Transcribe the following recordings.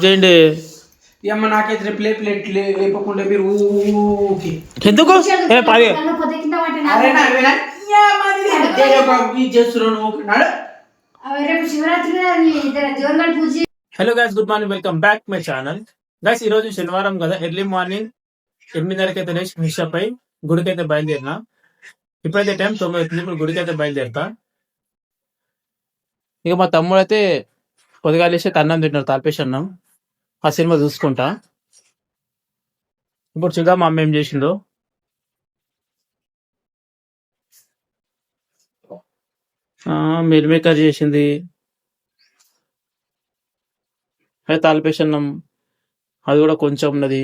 Of చేయండి. అమ్మ నాకైతే రేపు లేపు లేపకుండా మీరు ఊకి. ఎందుకు? పది hello guys good morning welcome back my channel guys ఈ రోజు శనివారం కదా ఎర్లీ మార్నింగ్ ఎనిమిదిన్నరకి అయితే లేచి ఫ్రెష్ అప్ అయి గుడికి అయితే బయలుదేరిన. ఇప్పుడైతే టైం తొమ్మిది అవుతుంది ఇప్పుడు గుడికి అయితే బయలుదేరుతా. ఇక మా తమ్ముడు అయితే పొద్దుగా లేచి అన్నం తింటున్నారు తాల్పేసి అన్నం. ఆ సినిమా చూసుకుంటా. ఇప్పుడు చూద్దాం మా అమ్మ ఏం చేసిందో. మిల్ మేకర్ చేసింది. అయితే అన్నం. అది కూడా కొంచెం ఉన్నది.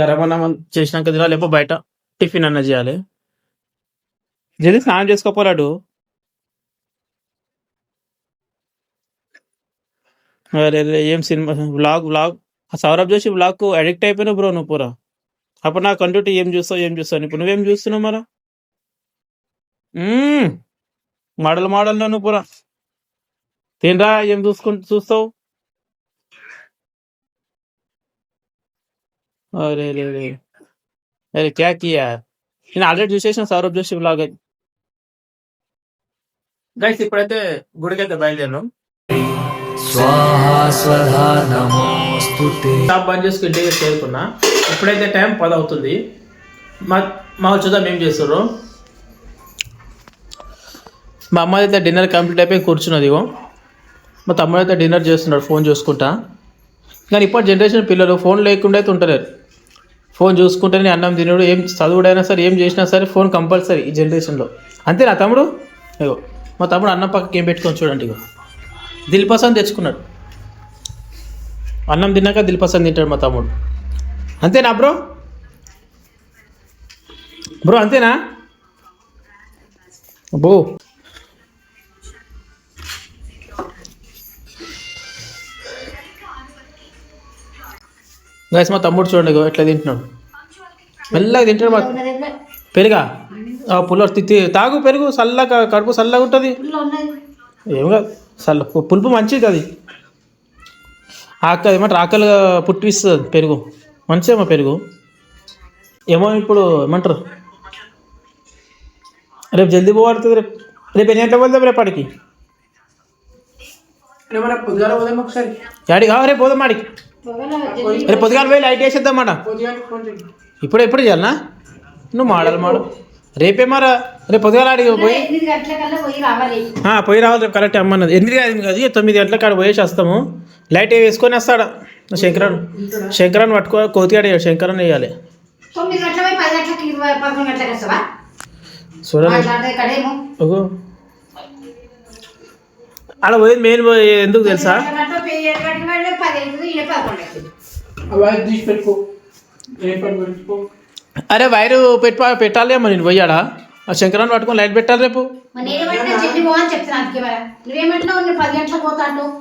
గరం అన్నం చేసినాక తినాలి లేకపోతే బయట టిఫిన్ అన్న చేయాలి. జల్దీ స్నానం చేసుకోపోరాడు అరే రే, ఏం cinema? Vlog vlog. Saurabh Joshi వ్లాగ్కు అడిక్ట్ అయిపోయినా బ్రో నువ్వు పూరా. అప్పుడు నా కంటూటి ఏం చూస్తావు ఏం చూస్తావు ఇప్పుడు నువ్వేం చూస్తున్నావు మరా? మోడల్ మోడల్ నువ్వు పూరా. తినరా ఏం చూసుకుంటూ చూస్తావు? అరే రే రే అరే క్యా కియా? నేను ఆల్రెడీ చూసేసిన సౌరభ్ జోషి బ్లాగ్ గైస్ ఇప్పుడైతే గుడికైతే బయలుదేరాం స్టాప్ బంద్ చేసుకుని ఇంటికి చేరుకున్నా ఇప్పుడైతే టైం పది అవుతుంది. మా మా చూద్దాం ఏం చేస్తారు మా అమ్మ అయితే డిన్నర్ కంప్లీట్ అయిపోయి కూర్చున్నది ఇగో. మా తమ్ముడు అయితే డిన్నర్ చేస్తున్నాడు ఫోన్ చూసుకుంటా. కానీ ఇప్పుడు జనరేషన్ పిల్లలు ఫోన్ లేకుండా అయితే ఉంటలేరు ఫోన్ చూసుకుంటేనే అన్నం తినడు ఏం చదువుడైనా సరే ఏం చేసినా సరే ఫోన్ కంపల్సరీ ఈ జనరేషన్లో. అంతేనా తమ్ముడు? ఇగో మా తమ్ముడు అన్నం పక్కకి ఏం పెట్టుకొని చూడండి ఇగో. దిల్ పసంద్ తెచ్చుకున్నాడు. అన్నం తిన్నాక దిల్ పసంద్ తింటాడు మా తమ్ముడు. అంతేనా బ్రో? బ్రో అంతేనా? బో. గైస్ మా తమ్ముడు చూడండి ఎట్లా తింటున్నాడు. మెల్లగా తింటాడు మా పెరుగా? ఆ పుల్ల తిత్తి తాగు పెరుగు చల్లగా కడుపు చల్లగా ఉంటుంది ఏం కాదు. పు- పులుపు మంచిది అది. ఆక ఏమంటారు? ఆకలి పుట్టిస్తుంది పెరుగు. మంచిదేమో పెరుగు. ఏమో ఇప్పుడు ఏమంటారు? రేపు జల్దీ పోవాడుతుంది రేపు. రేపు ఎన్ని గంటలకు పోదాం యాడికి కావాలి? రేపు పోదాం ఆడికి. రేపు పొద్దుగాల పోయి లైట్ వేసేద్దాం మాట. ఇప్పుడు ఎప్పుడు చేయాలనా నువ్వు మాడలు మాడు రేపే మారా రేపు పొద్దుగాల ఆడికి పోయి? పోయి రావాలి. ఆ, పోయి రావాలి రేపు కరెక్ట్ అమ్మన్నది. ఎనిమిది కాదు కాదు తొమ్మిది గంటలకు కాడ పోయేసి వస్తాము. లైట్ వేసుకొని వస్తాడు? శంకరాన్ శంకరాన్ని పట్టుకో కోతిగాడు శంకరాన్ వేయాలి. గంటల అలా పోయేది మెయిన్ ఎందుకు తెలుసా? గంటల గంటల పెట్టుకో. అరే వైరు పెట్ట పెట్టాలి అమ్మ నేను పోయాడా ఆ శంకరాన్ని పట్టుకొని లైట్ పెట్టాలి రేపు.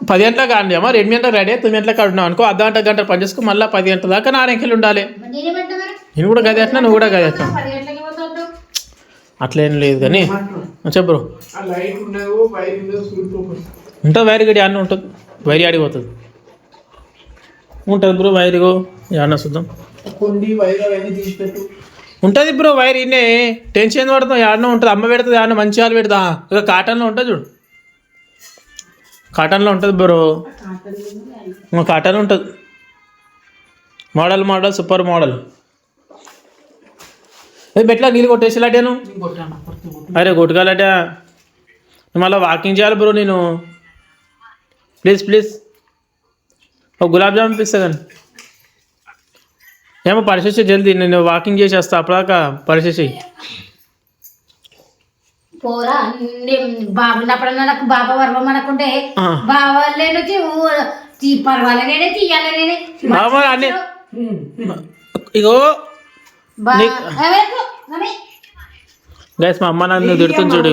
పది గంటలకు కాండి అమ్మ రెండు గంటలకు రెడీ తొమ్మిది గంటలకు ఆడున్నావు అనుకో అర్ధ గంట గంట పని చేసుకుని మళ్ళీ పది గంటల దాకా నా రెంకెళ్ళి ఉండాలి. నేను కూడా గది వేస్తున్నా నువ్వు కూడా గది వేస్తావు అంటావు అట్లేం లేదు కానీ చెప్పు బ్రో. ఆ లైట్ ఉండదు వైర్ ఉండదు సూర్యుడు ఉంటుంది వైర్ గడి అన్న ఉంటుంది. వైర్ ఆడికి పోతుంది. ఉంటుంది బ్రో వైర్ ఇగో అన్న చూద్దాం కొన్ని వైర్ అవన్నీ తీసి పెట్టు ఉంటుంది బ్రో వైర్ ఇన్నే టెన్షన్ పడుతాం ఆడనే ఉంటుంది అమ్మ పెడుతుంది ఆడ మంచి వాళ్ళు పెడతా. ఇక కాటన్లో ఉంటుంది చూడు. కాటన్లో ఉంటుంది బ్రో. కాటన్ ఉంటుంది. Model model super model. ఏ పెట్లా నీళ్ళు కొట్టేసి లాటాను కొట్టాను కొట్టు, కొట్టు. అరే కొట్టుకోవాలట. మళ్ళీ వాకింగ్ చేయాలి బ్రో నేను. Please please. ఒక గులాబ్ జామున్ ఇస్తా కానీ. ఏమో పరిచేసి జల్దీ నేను వాకింగ్ చేసి వస్తా అప్పటిదాకా పరిచేసి పోరా నేను బాబు ఉన్నప్పుడన్నా నాకు బాబా వర్వం అనుకుంటే ఆ. బావాలే నుంచి తీ పర్వాలే నేనే తీయాలి నేనే. బాబా అన్నీ ఇగో? గైస్ మా అమ్మ నన్ను తిడుతుంది చూడు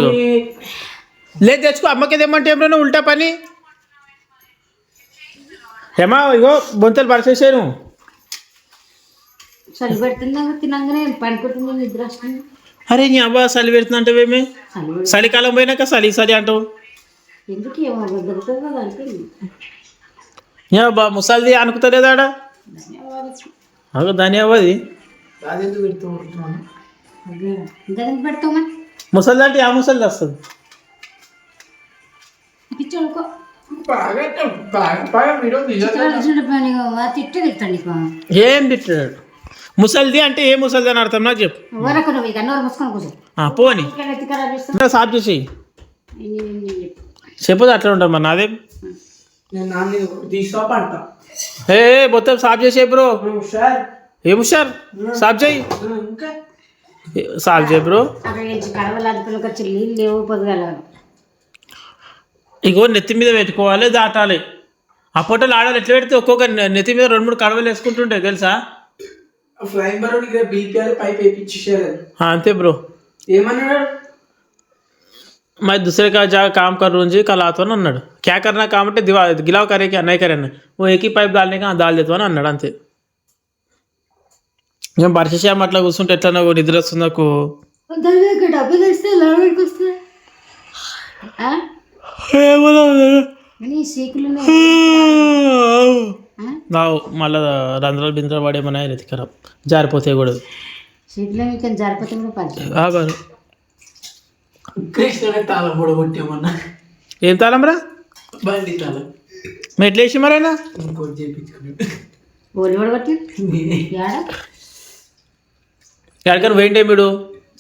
లేదు తెచ్చుకో అమ్మకి ఏమంటే ఉల్టా పని? ఏమా ఇగో బొంతలు పరిచేసాను. చలి పెడుతున్నా తినంగానే పడుకుంటున్నా నిద్ర వస్తుంది అరే నీ అబ్బా చలి పెడుతుందంటావేమి చలి పెడు- చలికాలం పోయినాక చలి చలి అంటావు. ఎందుకు ఏమో అంటే ఏ బా ముసలిది అనుకుతలేదా ఆడ? అగో దాని అవ్వది. అదెందుకు పెడుతూ ఉంటున్నాను ఇంతకు పెడతావు మరి? ముసలిది అంటే ఆ ముసలిది వస్తుంది. ఏం తిట్టాడు? ముసలిది అంటే ఏ ముసలిది అని అర్థం? నాకు చెప్పు. వరకు నువ్వు ఇక నోరు మూసుకొని కూర్చో. ఆ, పోని. ఇక్కడ ఎత్తికరా చూస్తా ఇంకా సాఫ్ చేసి. చెప్పు చెప్పదు అట్లా ఉంటాం మరి. నాదే? నేను నాన్న ఏ ఏ, మొత్తం సాఫ్ చేసే బ్రో. సార్ ఏం హుషార్? సాఫ్ చేయి. ఇంకా? ఏ, సాఫ్ చేయి బ్రో. అక్కడ నుంచి కడవలు అదుపులకు వచ్చి నీళ్ళు లేవు పొద్దుగల ఇగో నెత్తి మీద పెట్టుకోవాలి దాటాలి. ఆ పొట్టలు ఆడాలి ఎట్లా పెడితే ఒక్కొక్క నెత్తి మీద రెండు మూడు కడవలు వేసుకుంటుంటే తెలుసా? ఫ్లైంగ్ బరో నీకు బీపీఆర్ పైప్ వేయించేసారు అంతే బ్రో. ఏమన్నాడు? मैं दूसरे का जा काम कर रहा हूँ कल అన్నాడు. క్యా కర్నా కాబట్టి దివా గిలావ్ కరేకి అన్నయ్య కరే ఓ ఏకీ పైప్ దాల్నిక దాల్ చేద్దామని అన్నాడు అంతే. మేము పరిచయం అట్లా కూర్చుంటే ఎట్లా నాకు నిద్ర వస్తుంది నాకు డబ్బులు ఇస్తే ఏమో నా మళ్ళా రంధ్రాలు బింద్రాలు పడేమన్నా ఇది ఖరాబ్ జారిపోతాయి కూడా. సీకులు మీకు జరిపోతే కూడా పని ఆ బారు. కృష్ణుడే తాళం కూడా కొట్టేమన్నా ఏం తాళంరా బండి తాళం. మెట్లేసి మరైనా ఇంకోటి చేయించుకున్నాడు ఓడి కూడా పట్టి నేనే. ఏడ ఎక్కడికైనా పోయింటే మీరు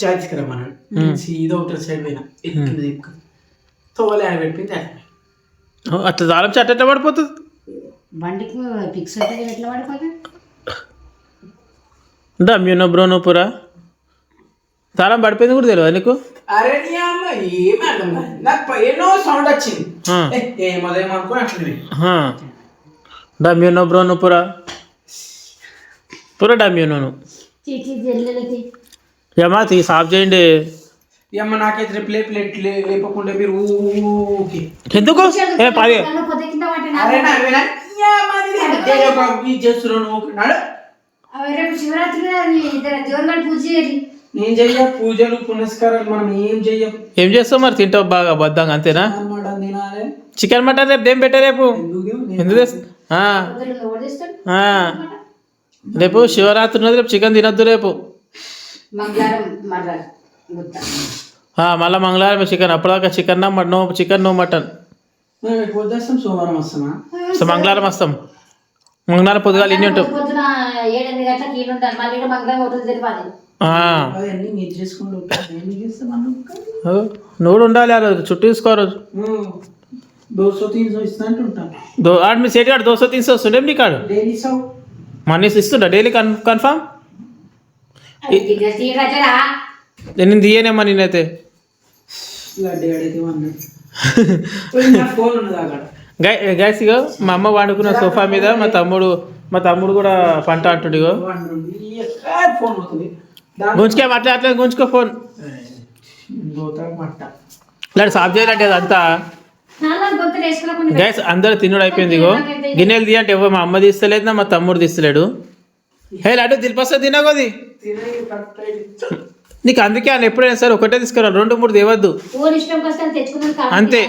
చాయ్ తీసుకురమ్మన్నాడు నేను సీదా ఒకటి సైడ్ పోయినా. తోలే ఆడ పెట్టింది అట్లా అట్లా తాళం చెట్ట ఎట్లా పడిపోతుంది? బండికి ఫిక్స్ అయితే ఎట్లా అమ్యూనో బ్రోనో పురా. తాళం పడిపోయింది కూడా తెలియదు నీకు? అరే నీ అమ్మ కాదు నాకు సౌండ్ వచ్చింది. ఆ. ఏ, ఏమోదేమో అనుకుని అట్లనే. డమ్యూనో బ్రోను పురా. పురా డమ్యూనోను చీచి జల్లెలకి ఏమా తీ సాఫ్ చేయండి. ఈ అమ్మ నాకైతే ప్లేట్ ప్లేట్ లేపకుండా మీరు ఊకే. ఎందుకు? ఏ పది. నన్ను పొద్దు కింద పట్టిన అరే నా నేను చెయ్య పూజలు పునస్కారాలు మనం ఏం చెయ్యం? ఏం చేస్తావు మరి? తింటావు బాగా బద్దాంగా అంతేనా? చికెన్ మటన్ రేపు ఏం పెట్టా రేపు? ఎందుకు. రేపు శివరాత్రి ఉన్నది రేపు చికెన్ తినొద్దు రేపు. మళ్ళా మంగళవారం చికెన్. అప్పటిదాకా చికెన్ నా మటన్ చికెన్ నో మటన్. సోమవారం వస్తామా? సో మంగళవారం వస్తాం. మంగళవారం పొద్దుగాలు ఇన్ని ఉంటాం పొద్దున ఏడెనిమిది గంటలకు ఈయన ఉంటాను మళ్ళీ ఇక్కడ మంగళవారం ఒకటి తెలిపాలి ఆ. అవన్నీ మీరు చేసుకుంటూ ఏం చేస్తాం మనం ఓ, నువ్వు కూడా ఉండాలి ఆ రోజు చుట్టూ తీసుకో మీ సేటి ఆడు దోశ తీసి వస్తుండే నీ కాడు? డైలీ సౌ మనీ ఇస్తుండా? Daily con confirm? నేను తీయనేమ్మా నేనైతే లడ్డు అయితే ఫోన్ ఉన్నది అక్కడ గ్యాస్ గైస్ ఇగో మా అమ్మ వండుకున్న సోఫా మీద మా తమ్ముడు మా తమ్ముడు కూడా పంట అంటుడు ఇగో. గుంజుకే మాట్లాడలేదు గుంజుకో ఫోన్. దోత ఇలాంటి సాఫ్ చేయాలంటే అదంతా. గ్యాస్ అందరూ తిన్నుడు అందరు అయిపోయింది ఇగో. గిన్నెలు తీయ అంటే మా అమ్మ తీస్తలేదు మా తమ్ముడు తీస్తలేడు. హే లడ్డు దిల్పస్తా తినగోది నీకు అందుకే ఆయన ఎప్పుడైనా సరే ఒకటే తీసుకురా రెండు మూడు తేవద్దు. అంతే.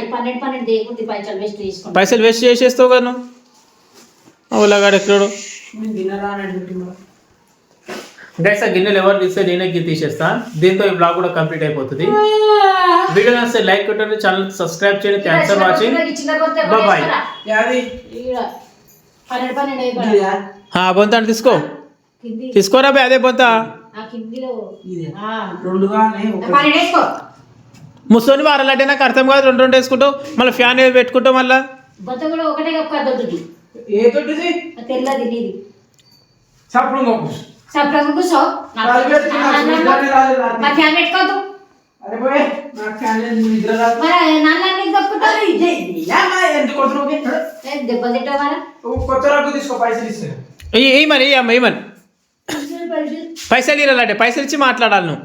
పైసలు వేస్ట్ చేసేస్తావు కదా నువ్వు. ఓలాగాడు ఎక్కడో. గైస్ ఆ గిన్నెలు ఎవరు తీస్తే నేనే గిన్నె తీసేస్తా. దీంతో ఈ బ్లాగ్ కూడా కంప్లీట్ అయిపోతుంది. వీడియో నచ్చితే లైక్ కొట్టండి ఛానల్ సబ్స్క్రైబ్ చేయండి. థ్యాంక్స్ ఫర్ వాచింగ్ ఇదా ఆ బొంత అంటే తీసుకో. తీసుకోరా బే అదే బొంత. ముసోని వారాలంటే నాకు అర్థం కాదు రెండు రెండు వేసుకుంటావు మళ్ళీ ఫ్యాన్ ఏది పెట్టుకుంటావు మళ్ళీ? బొత్త కూడా ఒకటే దొడ్డుది. ఏ ఆ తెల్లది నీది. మరి ఫ్యాన్ రాదు మరి? దెబ్బ కొత్త తీసుకో పైసలు ఇస్తే. ఏమని పైసలు ఇవ్వాలంటే పైసలు ఇచ్చి మాట్లాడాలి